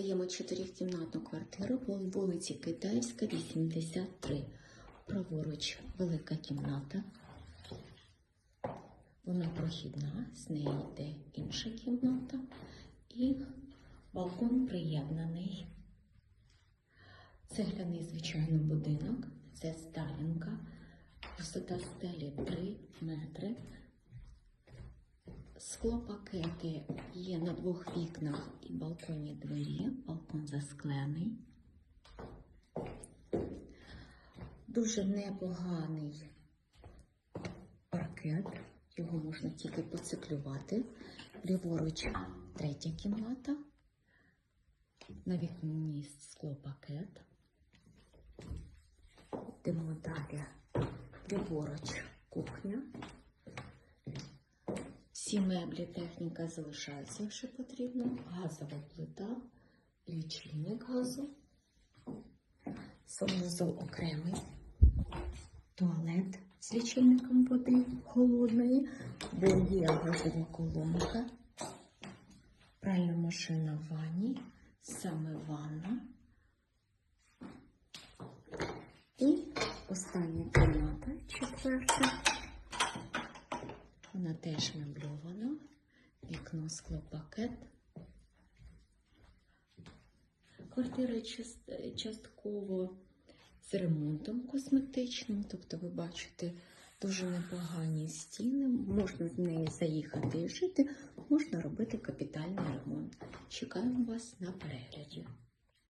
продаємо чотирикімнатну квартиру по вулиці Китайська, 83. Праворуч велика кімната. Вона прохідна, з неї йде інша кімната. І балкон приєднаний. Цегляний, звичайно, будинок. Це сталінка. Висота стелі 3 метри. Склопакети є на двох вікнах і балконі двері. Балкон засклений. Дуже непоганий паркет. Його можна тільки поциклювати. Ліворуч третя кімната. На вікні склопакет. Йдемо далі. Ліворуч кухня. Всі меблі, техніка залишається, якщо потрібно. Газова плита, лічильник газу, санузел окремий, туалет з лічильником води холодної, бо є газова колонка, пральна машина в ванні, саме ванна. І остання кімната, четверта. Вона теж мебльована. Вікно склопакет. Квартира част- частково з ремонтом косметичним, тобто ви бачите дуже непогані стіни. Можна з неї заїхати і жити, можна робити капітальний ремонт. Чекаємо вас на перегляді.